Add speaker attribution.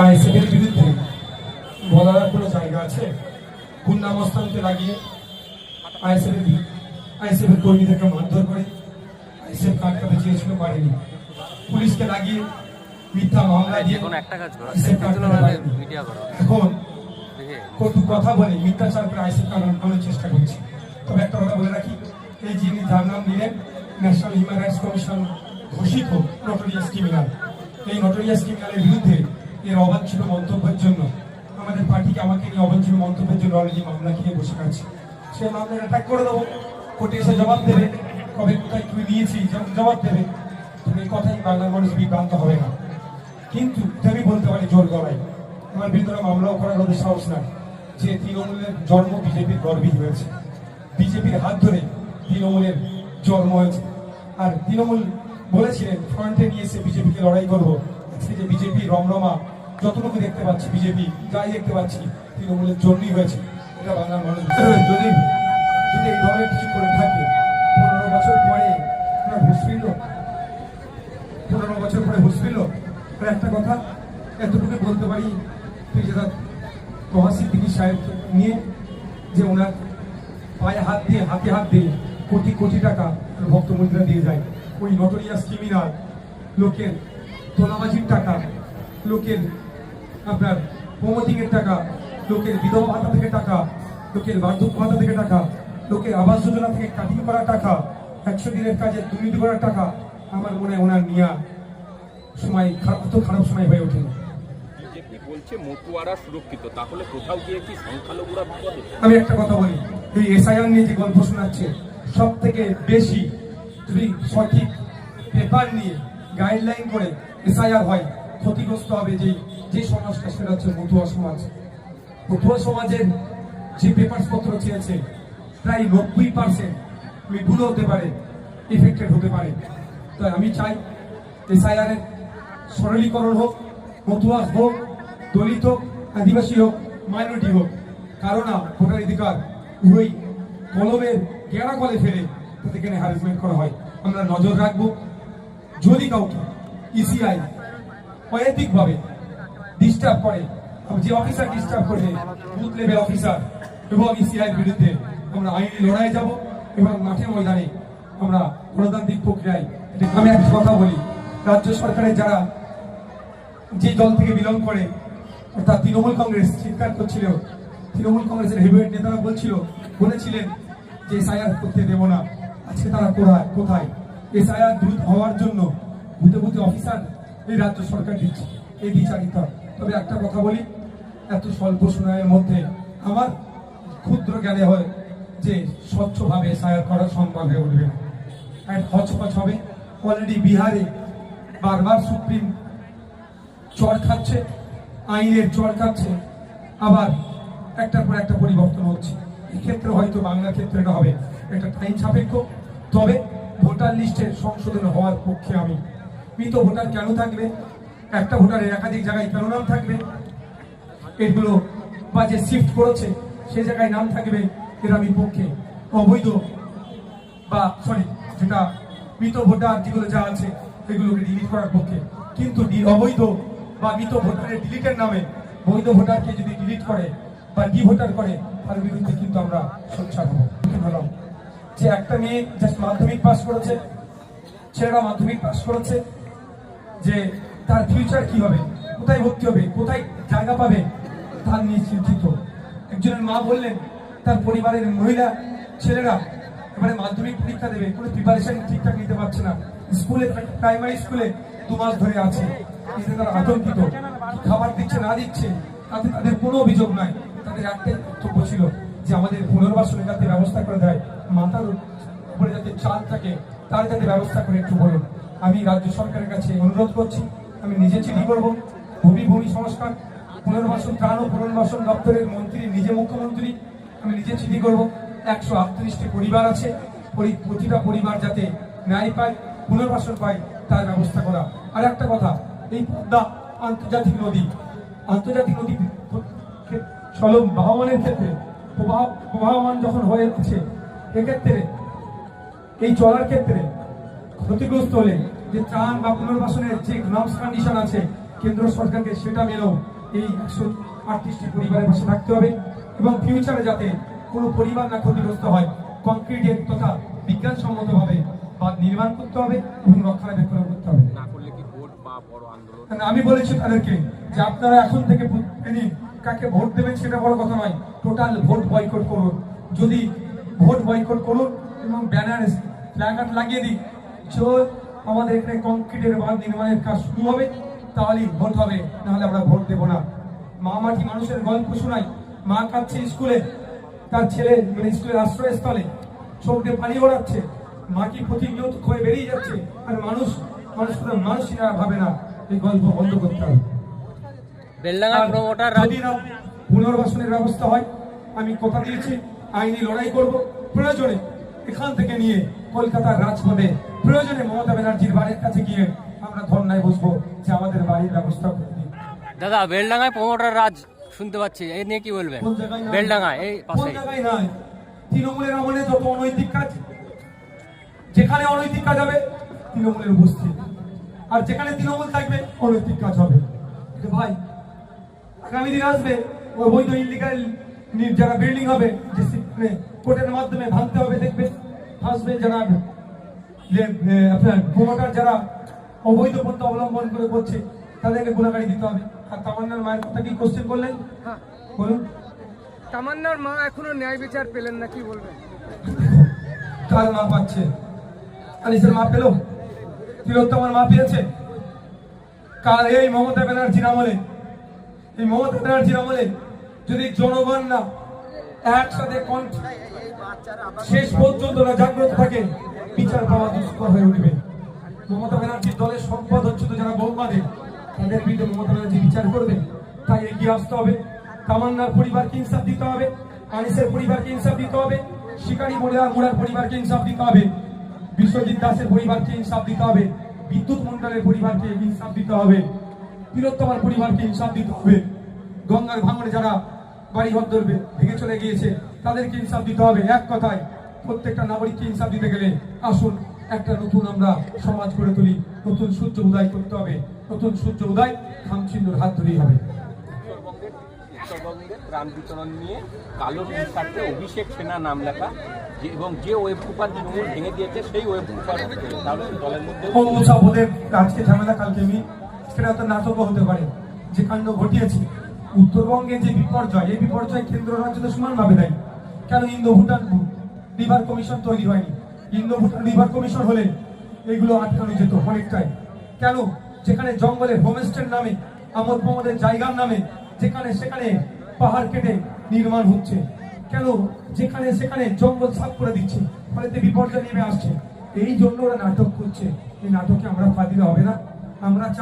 Speaker 1: আইএসএফের বিরুদ্ধে বলার কোনো জায়গা আছে? গুন্ডামস্তানকে লাগিয়ে আইএসএফের আইএসএফের কর্মীদেরকে মারধর করে? আইএসএফ কাটকাতে চেয়েছিল পারেনি। পুলিশকে লাগিয়ে মিথ্যা মামলা দিয়ে
Speaker 2: কোনো একটা কাজ করো
Speaker 1: আইএসএফ কাটকাতে পারেনি। এখন কটু কথা বলে মিথ্যাচার করে কারণ আনার চেষ্টা করছে। তবে একটা কথা বলে রাখি এই যিনি যার নাম দিলেন ন্যাশনাল হিউম্যান রাইটস কমিশন ঘোষিত নটোরিয়াস ক্রিমিনাল এই নটোরিয়াস ক্রিমিনালের বিরুদ্ধে এর অবাঞ্ছিত মন্তব্যের জন্য আমাদের পার্টিকে আমাকে নিয়ে অবাঞ্ছিত মন্তব্যের জন্য অলরেডি মামলা খেয়ে বসে আছে। সে মামলা অ্যাটাক করে দেবো। কোর্টে এসে জবাব দেবে। কবে কোথায় তুই দিয়েছি জবাব দেবে। তুমি কথাই বাংলার মানুষ বিভ্রান্ত হবে না। কিন্তু আমি বলতে পারি জোর গলায়। আমার বিরুদ্ধে মামলাও করার ওদের সাহস না যে তৃণমূলের জন্ম বিজেপির গর্বিত হয়েছে। বিজেপির হাত ধরে তৃণমূলের জন্ম হয়েছে। আর তৃণমূল বলেছিলেন, ফ্রন্টে নিয়ে এসে বিজেপিকে লড়াই করব। আজকে যে বিজেপি রমরমা, যতটুকু দেখতে পাচ্ছি বিজেপি, যাই দেখতে পাচ্ছি, তৃণমূলের জন্যই হয়েছে। এটা বাংলার মানুষ যদি যদি এই ধরনের কিছু করে থাকে, পনেরো বছর পরে ওরা ঘুষ ফিরল পনেরো বছর পরে হুঁশ ফিরল একটা কথা, এতটুকু বলতে পারি যেটা প্রভাস সিদ্দিকি সাহেব নিয়ে, যে ওনার পায়ে হাত দিয়ে, হাতে হাত দিয়ে কোটি কোটি টাকা ভক্তমন্ত্রীরা দিয়ে যায়। ওই নটোরিয়াস ক্রিমিনাল লোকের তোলাবাজির টাকা লোকের আপনার প্রমোটিং এর টাকা লোকের বিধবা ভাতা থেকে টাকা লোকের বার্ধক্য ভাতা থেকে টাকা লোকের আবাস যোজনা থেকে কাটিং করা টাকা একশো দিনের কাজে দুর্নীতি করার টাকা আমার মনে হয় ওনার নিয়া সময় খারাপ অত খারাপ সময় হয়ে
Speaker 3: বলছে মতুয়ারা সুরক্ষিত তাহলে কোথাও গিয়ে কি সংখ্যালঘুরা বিপদে?
Speaker 1: আমি একটা কথা বলি এই এসআইআর নিয়ে যে গল্প শোনাচ্ছে সব থেকে বেশি যদি সঠিক পেপার নিয়ে গাইডলাইন করে এসআইআর হয়, ক্ষতিগ্রস্ত হবে যে যে সমাজটা, সেটা হচ্ছে মতুয়া সমাজ। মতুয়া সমাজের যে পেপার পত্র চেয়েছে, প্রায় নব্বই পার্সেন্ট আমি ভুল হতে পারে ইফেক্টেড হতে পারে। তাই আমি চাই এসআইআর এর সরলীকরণ হোক, মতুয়া হোক, দলিত হোক আদিবাসী হোক মাইনরিটি হোক, কারণ অধিকার উভয় কলমের গেরা কলে ফেলে। এখানে হ্যারাসমেন্ট করা হয়। আমরা নজর রাখব যদি কাউকে ইসিআই অনৈতিকভাবে ডিস্টার্ব করে যে অফিসার ডিস্টার্ব করবে বুথ লেভেল অফিসার এবং ইসিআই বিরুদ্ধে আমরা আইনি লড়াই যাব এবং মাঠে ময়দানে আমরা গণতান্ত্রিক প্রক্রিয়ায় আমি একটা কথা বলি। রাজ্য সরকারের যারা যে দল থেকে বিলং করে, অর্থাৎ তৃণমূল কংগ্রেস চিৎকার করছিল, তৃণমূল কংগ্রেসের হেভিওয়েট নেতারা বলছিল, বলেছিলেন যে এসআইআর করতে দেব না। আজকে তারা কোথায়? কোথায়? এসআইআর দ্রুত হওয়ার জন্য ভূতে ভূতে অফিসার এই রাজ্য সরকার দিচ্ছে, এই বিচারিতা। তবে একটা কথা বলি, এত স্বল্প সময়ের মধ্যে আমার ক্ষুদ্র জ্ঞানে হয় যে স্বচ্ছভাবে এসআইআর করা সম্ভব হয়ে উঠবে না। এক হচপচ হবে। অলরেডি বিহারে বারবার সুপ্রিম চর খাচ্ছে, আইনের চর খাচ্ছে, আবার একটার পর একটা পরিবর্তন হচ্ছে। এক্ষেত্রে হয়তো বাংলার ক্ষেত্রে এটা হবে। এটা টাইম সাপেক্ষ। তবে ভোটার লিস্টের সংশোধন হওয়ার পক্ষে আমি। মৃত ভোটার কেন থাকবে? একটা ভোটারের একাধিক জায়গায় কেন নাম থাকবে? এগুলো বা যে শিফট করেছে, সে জায়গায় নাম থাকবে এর আমি পক্ষে অবৈধ বা সরি যেটা মৃত ভোটার যেগুলো যা আছে, এগুলোকে ডিলিট করার পক্ষে। কিন্তু অবৈধ বা মৃত ভোটারের ডিলিটের নামে বৈধ ভোটারকে যদি ডিলিট করে বা ডি ভোটার করে, তার বিরুদ্ধে কিন্তু আমরা সোচ্চার হব যে একটা মেয়ে জাস্ট মাধ্যমিক পাস করেছে ছেলেরা মাধ্যমিক পাস করেছে, যে তার ফিউচার কি হবে, কোথায় ভর্তি হবে, কোথায় জায়গা পাবে, তার নিয়ে চিন্তিত। একজনের মা বললেন, তার পরিবারের মহিলা, ছেলেরা এবারে মাধ্যমিক পরীক্ষা দেবে, কোনো প্রিপারেশন ঠিকঠাক নিতে পারছে না। স্কুলে প্রাইমারি স্কুলে দু মাস ধরে আছে, এতে তারা আতঙ্কিত। খাবার দিচ্ছে, না দিচ্ছে, তাতে তাদের কোনো অভিযোগ নাই। তাদের একটাই বক্তব্য ছিল যে আমাদের পুনর্বাসনে যাতে ব্যবস্থা করে দেয়, মাথার উপরে যাতে চাল থাকে, তার যাতে ব্যবস্থা করে একটু বলুন। আমি রাজ্য সরকারের কাছে অনুরোধ করছি, আমি নিজে চিঠি করব, ভূমি ভূমি সংস্কার, পুনর্বাসন, ত্রাণ ও পুনর্বাসন দপ্তরের মন্ত্রী, নিজে মুখ্যমন্ত্রী, আমি নিজে চিঠি করব। একশো আটত্রিশটি পরিবার আছে, পরি- প্রতিটা পরিবার যাতে ন্যায় পায়, পুনর্বাসন পায়, তার ব্যবস্থা করা। আর একটা কথা, এই পদ্মা আন্তর্জাতিক নদী আন্তর্জাতিক নদী চলম বাহমানের ক্ষেত্রে প্রবাহমান যখন হয়ে আছে এক্ষেত্রে এই চলার ক্ষেত্রে ক্ষতিগ্রস্ত হলে যে ত্রাণ বা পুনর্বাসনের যে নর্মস কন্ডিশন আছে কেন্দ্র সরকারকে সেটা মেনেও এই একশো আটত্রিশটি পরিবারের পাশে থাকতে হবে এবং ফিউচারে যাতে কোনো পরিবার না ক্ষতিগ্রস্ত হয় কংক্রিটের তথা বিজ্ঞানসম্মতভাবে বা নির্মাণ করতে হবে এবং রক্ষণাবেক্ষণ করতে হবে। আমি বলেছি তাদেরকে যে আপনারা এখন থেকে নিন কাকে ভোট দেবেন সেটা বড় কথা নয়। টোটাল ভোট বয়কট করুন। যদি ভোট বয়কট করুন এবং ব্যানার ফ্ল্যাগার্ড লাগিয়ে দিই যে আমাদের এখানে কংক্রিটের বাঁধ নির্মাণের কাজ শুরু হবে, তাহলেই ভোট হবে, নাহলে আমরা ভোট দেবো না। মা মাটি মানুষের গল্প শোনাই। মা কাঁদছে স্কুলে, তার ছেলে মানে স্কুলের আশ্রয়স্থলে। চোখ দিয়ে পানি গড়াচ্ছে। মা কি প্রতিনিয়ত ক্ষয়ে বেরিয়ে যাচ্ছে? আর মানুষ মানুষ না ভাবে না। এই গল্প বন্ধ করতে হবে।
Speaker 2: বেলডাঙ্গার প্রমোটার
Speaker 1: যদি না পুনর্বাসনের ব্যবস্থা হয় আমি কথা দিয়েছি আইনি লড়াই করব। প্রয়োজনে এখান থেকে নিয়ে কলকাতার রাজপথে প্রয়োজনে মমতা ব্যানার্জির বাড়ির কাছে গিয়ে আমরা ধর্নায় বসবো যে আমাদের বাড়ির ব্যবস্থা করে দিন।
Speaker 2: দাদা বেলডাঙ্গায় প্রমোটার রাজ শুনতে পাচ্ছি। এই নিয়ে কি বলবেন বেলডাঙ্গা এই পাশে
Speaker 1: তৃণমূলের আমলে যত অনৈতিক কাজ যেখানে অনৈতিক কাজ হবে তৃণমূলের উপস্থিত। আর যেখানে তৃণমূল থাকবে অনৈতিক কাজ হবে। ভাই আগামী দিন আসবে অবৈধ ইলিগাল যারা বিল্ডিং হবে যে কোর্টের মাধ্যমে ভাঙতে হবে দেখবে আসবে যারা যে আপনার প্রমোটার যারা অবৈধ পন্থা অবলম্বন করে করছে তাদেরকে গুণাকারি দিতে হবে। আর তামান্নার মায়ের কথা কি কোশ্চেন করলেন? বলুন।
Speaker 4: তামান্নার মা এখনও ন্যায় বিচার পেলেন না কি বলবেন?
Speaker 1: কার মা পাচ্ছে? আনিসের মা পেল? তিলোত্তমার মা পেয়েছে? কার এই মমতা ব্যানার্জির আমলে এই মমতা ব্যানার্জির আমলে যদি জনগণ না একসাথে শেষ পর্যন্ত না জাগ্রত থাকে, বিচার পাওয়া দুষ্কর হয়ে উঠবে। মমতা ব্যানার্জির দলের সম্পদ হচ্ছে তো যারা বৌমাদের তাদের বিরুদ্ধে মমতা ব্যানার্জি বিচার করবে, তাই এগিয়ে আসতে হবে। তামান্নার পরিবারকে ইনসাফ দিতে হবে, আনিসের পরিবারকে ইনসাফ দিতে হবে, শিকারি মোড়া মোড়ার পরিবারকে ইনসাফ দিতে হবে, বিশ্বজিৎ দাসের পরিবারকে ইনসাফ দিতে হবে, বিদ্যুৎ মন্ডলের পরিবারকে ইনসাফ দিতে হবে। তিলোত্তমার পরিবারকে ইনসাফ দিতে হবে। গঙ্গার ভাঙড়ে যারা বাড়িঘর ধরবে ভেঙে চলে গিয়েছে তাদেরকে ইনসাফ দিতে হবে। এক কথায় প্রত্যেকটা নাগরিককে ইনসাফ দিতে গেলে আসুন একটা নতুন আমরা সমাজ গড়ে তুলি। নতুন সূর্য উদয় করতে হবে। নতুন সূর্য উদয় খামচিন্দুর হাত ধরেই হবে।
Speaker 3: উত্তরবঙ্গের উত্তরবঙ্গের বিতরণ নিয়ে কালো অভিষেক সেনা নাম লেখা এবং যে ওয়েব কুপার তৃণমূল ভেঙে দিয়েছে সেই ওয়েব কুপার তাহলে দলের মধ্যে
Speaker 1: আজকে ঝামেলা কালকে আমি সেটা তো নাটকও হতে পারে, যে কাণ্ড ঘটিয়েছে। উত্তরবঙ্গে যে বিপর্যয়, এই বিপর্যয় কেন্দ্র রাজ্য তো সমানভাবে দেয়। কেন ইন্দো ভুটান রিভার কমিশন তৈরি হয়নি? ইন্দো ভুটান রিভার কমিশন হলে এগুলো আটকানো যেত অনেকটাই। কেন? যেখানে জঙ্গলে হোমস্টের নামে আমোদ প্রমোদের জায়গার নামে, যেখানে সেখানে পাহাড় কেটে নির্মাণ হচ্ছে। কেন? যেখানে সেখানে জঙ্গল সাফ করে দিচ্ছে ফলে তো বিপর্যয় নেমে আসছে। এই জন্য ওরা নাটক করছে। এই নাটকে আমরা পা দিলে হবে না। আমরা চাই